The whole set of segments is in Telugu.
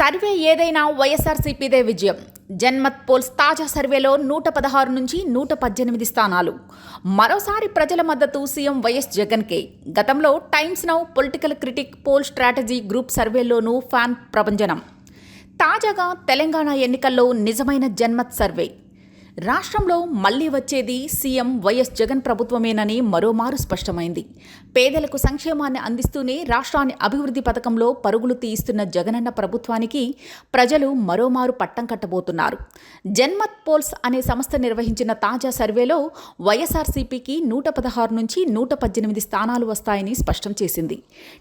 సర్వే ఏదైనా వైఎస్ఆర్సీపీదే విజయం. జన్మత్ పోల్స్ తాజా సర్వేలో నూట పదహారు నుంచి నూట పద్దెనిమిది స్థానాలు. మరోసారి ప్రజల మద్దతు సీఎం వైఎస్ జగన్కే. గతంలో Times Now political critic poll strategy group సర్వేలోనూ fan ప్రభంజనం. తాజాగా తెలంగాణ ఎన్నికల్లో నిజమైన జన్మత్ సర్వే. రాష్ట్రంలో మళ్ళీ వచ్చేది సీఎం వైఎస్ జగన్ ప్రభుత్వమేనని మరోమారు స్పష్టమైంది. పేదలకు సంక్షేమాన్ని అందిస్తూనే రాష్ట్రాన్ని అభివృద్ధి పథకంలో పరుగులు తీయిస్తున్న జగనన్న ప్రభుత్వానికి ప్రజలు మరోమారు పట్టం కట్టబోతున్నారు. జన్మత్ పోల్స్ అనే సంస్థ నిర్వహించిన తాజా సర్వేలో వైఎస్ఆర్సీపీకి నూట పదహారు నుంచి నూట పద్దెనిమిది స్థానాలు వస్తాయని స్పష్టం చేసింది.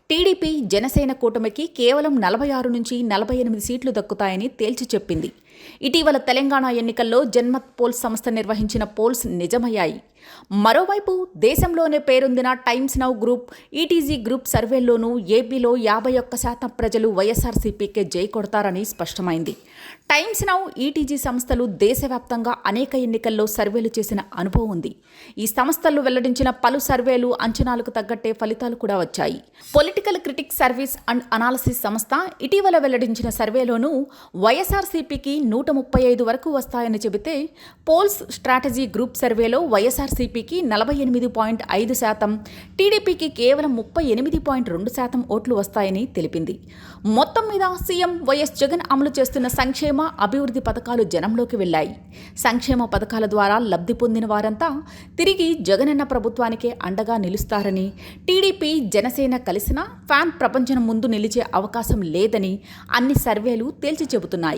టీడీపీ జనసేన కూటమికి కేవలం నలభై ఆరు నుంచి నలభై ఎనిమిది సీట్లు దక్కుతాయని తేల్చి చెప్పింది. ఇటీవల తెలంగాణ ఎన్నికల్లో జన్మత్ పోల్స్ సంస్థ నిర్వహించిన పోల్స్ నిజమయ్యాయి. మరోవైపు దేశంలోనే పేరొందిన Times Now group ETG group సర్వేల్లోనూ ఏపీలో యాభై ఒక్క శాతం ప్రజలు వైఎస్ఆర్సీపీకే జై కొడతారని స్పష్టమైంది. టైమ్స్ నౌ ఈటీజీ సంస్థలు దేశవ్యాప్తంగా అనేక ఎన్నికల్లో సర్వేలు చేసిన అనుభవం ఉంది. ఈ సంస్థలు వెల్లడించిన పలు సర్వేలు అంచనాలకు తగ్గట్టే ఫలితాలు కూడా వచ్చాయి. Political critic service and analysis సంస్థ ఇటీవల వెల్లడించిన సర్వేలోనూ వైఎస్ఆర్సీపీకి నూట ముప్పై ఐదు వరకు వస్తాయని చెబితే పోల్స్ స్ట్రాటజీ గ్రూప్ సర్వేలో వైఎస్ఆర్సీపీకి నలభై ఎనిమిది పాయింట్ ఐదు శాతం టీడీపీకి కేవలం ముప్పై ఎనిమిది పాయింట్ రెండు శాతం ఓట్లు వస్తాయని తెలిపింది. మొత్తం మీద సీఎం వైఎస్ జగన్ అమలు చేస్తున్న సంక్షేమ అభివృద్ధి పథకాలు జనంలోకి వెళ్ళాయి సంక్షేమ పథకాల ద్వారా లబ్ధి పొందిన వారంతా తిరిగి జగనన్న ప్రభుత్వానికే అండగా నిలుస్తారని టీడీపీ జనసేన కలిసినా ఫ్యాన్ ప్రపంచం ముందు నిలిచే అవకాశం లేదని అన్ని సర్వేలు తేల్చి చెబుతున్నాయి.